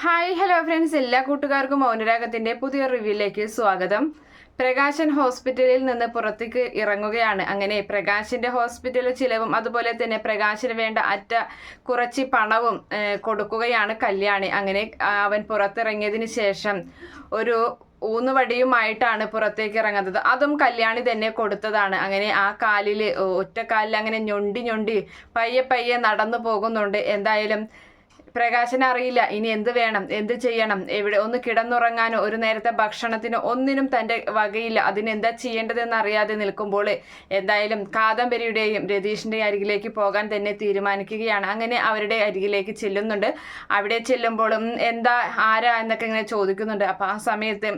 Hi hello friends എല്ലാ കൂട്ടുകാർക്കും മൗനരാഗത്തിന്റെ പുതിയ റിവ്യൂയിലേക്ക് സ്വാഗതം. പ്രകാശൻ ഹോസ്പിറ്റലിൽ നിന്ന് പുറത്തേക്ക് ഇറങ്ങുകയാണ്. അങ്ങനെ പ്രകാശിന്റെ ഹോസ്പിറ്റൽ ചിലവും അതുപോലെ തന്നെ പ്രകാശിന് വേണ്ട അറ്റ കുറച്ച് പണവും കൊടുക്കുകയാണ് കല്യാണി. അങ്ങനെ അവൻ പുറത്തിറങ്ങിയതിന് ശേഷം ഒരു ഊന്നുവടിയുമായിട്ടാണ് പുറത്തേക്ക് ഇറങ്ങുന്നത്. അതും കല്യാണി തന്നെ കൊടുത്തതാണ്. അങ്ങനെ ആ കാലിൽ ഒറ്റക്കാലിൽ കാലിൽ അങ്ങനെ ഞൊണ്ടി ഞൊണ്ടി പയ്യെ പയ്യെ നടന്നു പോകുന്നുണ്ട്. എന്തായാലും പ്രകാശന അറിയില്ല ഇനി എന്ത് വേണം? എന്ത് ചെയ്യണം? എവിടെ ഒന്ന് കിടന്നുറങ്ങാനോ ഒരു നേരത്തെ ഭക്ഷണത്തിനോ ഒന്നിനും തന്റെ വകയില്ല. അതിന് എന്താ ചെയ്യേണ്ടതെന്ന് അറിയാതെ നിൽക്കുമ്പോൾ എന്തായാലും കാദംബരിയുടെയും രതീഷിന്റെയും അരികിലേക്ക് പോകാൻ തന്നെ തീരുമാനിക്കുകയാണ്. അങ്ങനെ അവരുടെ അരികിലേക്ക് ചെല്ലുന്നുണ്ട്. അവിടെ ചെല്ലുമ്പോഴും എന്താ ആരാ എന്നൊക്കെ ഇങ്ങനെ ചോദിക്കുന്നുണ്ട്. അപ്പോൾ ആ സമയത്ത്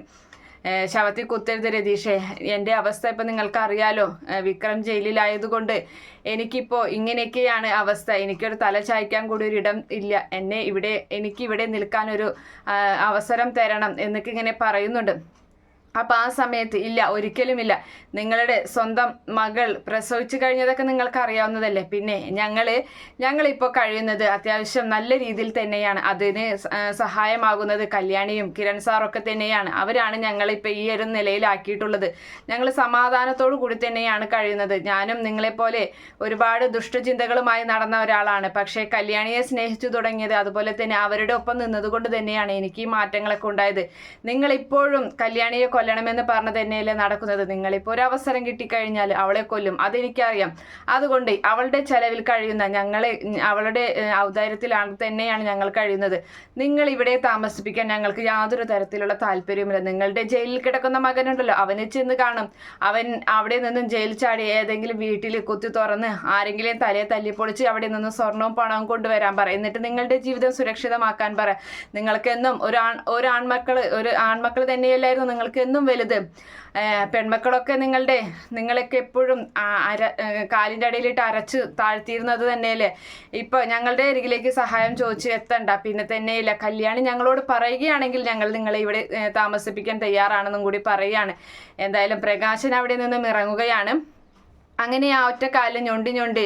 ശവത്തിൽ കുത്തരുത് രതീഷേ. എന്റെ അവസ്ഥ ഇപ്പം നിങ്ങൾക്ക് അറിയാലോ വിക്രം ജയിലിലായതുകൊണ്ട് എനിക്കിപ്പോൾ ഇങ്ങനെയൊക്കെയാണ് അവസ്ഥ. എനിക്കൊരു തല ചായ്ക്കാൻ കൂടി ഒരു ഇടം ഇല്ല. എന്നെ ഇവിടെ എനിക്കിവിടെ നിൽക്കാനൊരു അവസരം തരണം എന്നൊക്കെ ഇങ്ങനെ പറയുന്നുണ്ട്. അപ്പം ആ സമയത്ത് ഇല്ല ഒരിക്കലുമില്ല. നിങ്ങളുടെ സ്വന്തം മകൾ പ്രസവിച്ചു കഴിഞ്ഞതൊക്കെ നിങ്ങൾക്ക് അറിയാവുന്നതല്ലേ? പിന്നെ ഞങ്ങൾ ഞങ്ങളിപ്പോൾ കഴിയുന്നത് അത്യാവശ്യം നല്ല രീതിയിൽ തന്നെയാണ്. അതിന് സഹായമാകുന്നത് കല്യാണിയും കിരൺ സാറൊക്കെ തന്നെയാണ്. അവരാണ് ഞങ്ങളിപ്പോൾ ഈ ഒരു നിലയിലാക്കിയിട്ടുള്ളത്. ഞങ്ങൾ സമാധാനത്തോടു കൂടി തന്നെയാണ് കഴിയുന്നത്. ഞാനും നിങ്ങളെപ്പോലെ ഒരുപാട് ദുഷ്ടചിന്തകളുമായി നടന്ന ഒരാളാണ്. പക്ഷേ കല്യാണിയെ സ്നേഹിച്ചു തുടങ്ങിയത് അതുപോലെ തന്നെ അവരുടെ ഒപ്പം നിന്നതുകൊണ്ട് തന്നെയാണ് എനിക്ക് ഈ മാറ്റങ്ങളൊക്കെ ഉണ്ടായത്. നിങ്ങളിപ്പോഴും കല്യാണിയെ കൊല്ലണമെന്ന് പറഞ്ഞു തന്നെയല്ലേ നടക്കുന്നത്? നിങ്ങളിപ്പോൾ ഒരു അവസരം കിട്ടിക്കഴിഞ്ഞാൽ അവളെ കൊല്ലും. അതെനിക്കറിയാം. അതുകൊണ്ട് അവളുടെ ചെലവിൽ കഴിയുന്ന ഞങ്ങളെ അവളുടെ ഔദാര്യത്തിലാണ് തന്നെയാണ് ഞങ്ങൾ കഴിയുന്നത്. നിങ്ങൾ ഇവിടെ താമസിപ്പിക്കാൻ ഞങ്ങൾക്ക് യാതൊരു തരത്തിലുള്ള താല്പര്യമില്ല നിങ്ങളുടെ ജയിലിൽ കിടക്കുന്ന മകനുണ്ടല്ലോ. അവനെ ചെന്ന് കാണും. അവൻ അവിടെ നിന്നും ജയിൽ ചാടി ഏതെങ്കിലും വീട്ടിൽ കുത്തി തുറന്ന് ആരെങ്കിലും തലയെ തല്ലിപ്പൊളിച്ച് അവിടെ നിന്ന് സ്വർണവും പണവും കൊണ്ടുവരാൻ പറ. എന്നിട്ട് നിങ്ങളുടെ ജീവിതം സുരക്ഷിതമാക്കാൻ പറ. നിങ്ങൾക്കെന്നും ഒരു ആൺ ഒരു ആൺമക്കൾ ഒരു ആൺമക്കൾ തന്നെയല്ലായിരുന്നു. നിങ്ങൾക്ക് എന്നും വലുത്. പെൺമക്കളൊക്കെ നിങ്ങളുടെ നിങ്ങളൊക്കെ എപ്പോഴും അര കാലിന്റെ അടിയിലിട്ട് അരച്ച് താഴ്ത്തിയിരുന്നത് തന്നെയല്ലേ? ഇപ്പോൾ ഞങ്ങളുടെ അരികിലേക്ക് സഹായം ചോദിച്ചു എത്തണ്ട. പിന്നെ തന്നെയില്ല. കല്യാണി ഞങ്ങളോട് പറയുകയാണെങ്കിൽ ഞങ്ങൾ നിങ്ങളെ ഇവിടെ താമസിപ്പിക്കാൻ തയ്യാറാണെന്നും കൂടി പറയുകയാണ്. എന്തായാലും പ്രകാശൻ അവിടെ നിന്നും ഇറങ്ങുകയാണ്. അങ്ങനെ ആ ഒറ്റ കാലിൽ ഞൊണ്ടി ഞൊണ്ടി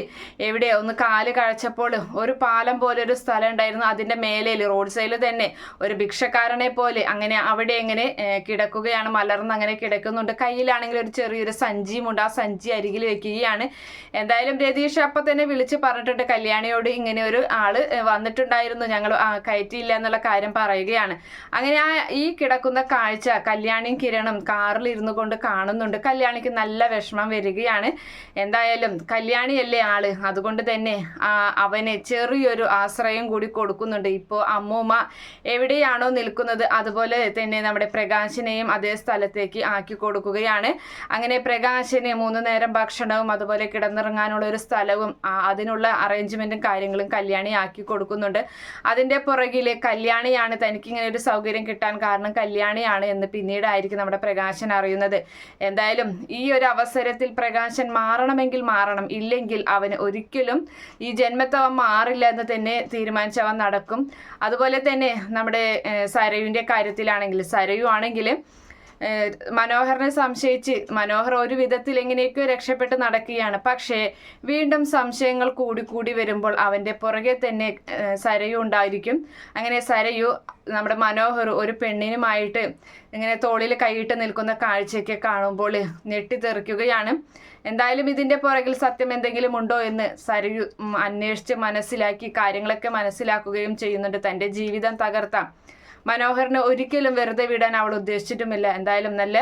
എവിടെ ഒന്ന് കാൽ കഴിച്ചപ്പോൾ ഒരു പാലം പോലെ ഒരു സ്ഥലം ഉണ്ടായിരുന്നു. അതിന്റെ മേലയിൽ റോഡ് സൈഡിൽ തന്നെ ഒരു ഭിക്ഷക്കാരനെ പോലെ അങ്ങനെ അവിടെ എങ്ങനെ കിടക്കുകയാണ്. മലർന്ന് അങ്ങനെ കിടക്കുന്നുണ്ട്. കയ്യിലാണെങ്കിൽ ഒരു ചെറിയൊരു സഞ്ചിയുമുണ്ട് ആ സഞ്ചി അരികിൽ വെക്കുകയാണ്. എന്തായാലും രതീഷ് അപ്പം തന്നെ വിളിച്ച് പറഞ്ഞിട്ടുണ്ട്. കല്യാണിയോട് ഇങ്ങനെ ഒരു ആൾ വന്നിട്ടുണ്ടായിരുന്നു. ഞങ്ങൾ കയറ്റിയില്ല എന്നുള്ള കാര്യം പറയുകയാണ്. അങ്ങനെ ആ ഈ കിടക്കുന്ന കാഴ്ച കല്യാണിയും കിരണും കാറിൽ ഇരുന്നു കൊണ്ട് കാണുന്നുണ്ട്. കല്യാണിക്ക് നല്ല വിഷമം വരികയാണ്. എന്തായാലും കല്യാണിയല്ലേ ആൾ. അതുകൊണ്ട് തന്നെ അവന് ചെറിയൊരു ആശ്രയം കൂടി കൊടുക്കുന്നുണ്ട്. ഇപ്പോൾ അമ്മൂമ്മ എവിടെയാണോ നിൽക്കുന്നത് അതുപോലെ തന്നെ നമ്മുടെ പ്രകാശിനെയും അതേ സ്ഥലത്തേക്ക് ആക്കി കൊടുക്കുകയാണ്. അങ്ങനെ പ്രകാശിന് മൂന്ന് നേരം ഭക്ഷണവും അതുപോലെ കിടന്നിറങ്ങാനുള്ള ഒരു സ്ഥലവും അതിനുള്ള അറേഞ്ച്മെന്റും കാര്യങ്ങളും കല്യാണി ആക്കി കൊടുക്കുന്നുണ്ട്. അതിന്റെ പുറകിൽ കല്യാണിയാണ് തനിക്ക് ഇങ്ങനെ ഒരു സൗകര്യം കിട്ടാൻ കാരണം കല്യാണിയാണ് എന്ന് പിന്നീടായിരിക്കും നമ്മുടെ പ്രകാശൻ അറിയുന്നത്. എന്തായാലും ഈ ഒരു അവസരത്തിൽ പ്രകാശൻ മാ മാറണമെങ്കിൽ മാറണം. ഇല്ലെങ്കിൽ അവന് ഒരിക്കലും ഈ ജന്മത്തെ അവൻ മാറില്ല എന്ന് തന്നെ തീരുമാനിച്ചവൻ നടക്കും. അതുപോലെ തന്നെ നമ്മുടെ സരയുവിന്റെ കാര്യത്തിലാണെങ്കിൽ സരയു ആണെങ്കിൽ മനോഹറിനെ സംശയിച്ച് മനോഹർ ഒരു വിധത്തിൽ എങ്ങനെയൊക്കെയോ രക്ഷപ്പെട്ട് നടക്കുകയാണ്. പക്ഷേ വീണ്ടും സംശയങ്ങൾ കൂടിക്കൂടി കൂടി വരുമ്പോൾ അവന്റെ പുറകെ തന്നെ സരയു ഉണ്ടായിരിക്കും. അങ്ങനെ സരയു നമ്മുടെ മനോഹർ ഒരു പെണ്ണിനുമായിട്ട് ഇങ്ങനെ തോളിൽ കൈയിട്ട് നിൽക്കുന്ന കാഴ്ചയൊക്കെ കാണുമ്പോൾ ഞെട്ടിത്തെറിക്കുകയാണ്. എന്തായാലും ഇതിന്റെ പുറകിൽ സത്യം എന്തെങ്കിലും ഉണ്ടോ എന്ന് സരയു അന്വേഷിച്ച് മനസ്സിലാക്കി കാര്യങ്ങളൊക്കെ മനസ്സിലാക്കുകയും ചെയ്യുന്നുണ്ട്. തന്റെ ജീവിതം തകർത്താം. മനോഹറിനെ ഒരിക്കലും വെറുതെ വിടാൻ അവൾ ഉദ്ദേശിച്ചിട്ടുമില്ല. എന്തായാലും നല്ല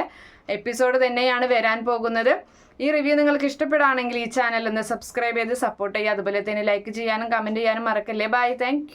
എപ്പിസോഡ് തന്നെയാണ് വരാൻ പോകുന്നത്. ഈ റിവ്യൂ നിങ്ങൾക്ക് ഇഷ്ടപ്പെടുകയാണെങ്കിൽ ഈ ചാനൽ ഒന്ന് സബ്സ്ക്രൈബ് ചെയ്ത് സപ്പോർട്ട് ചെയ്യുക. അതുപോലെ തന്നെ ലൈക്ക് ചെയ്യാനും കമന്റ് ചെയ്യാനും മറക്കല്ലേ. Bye thank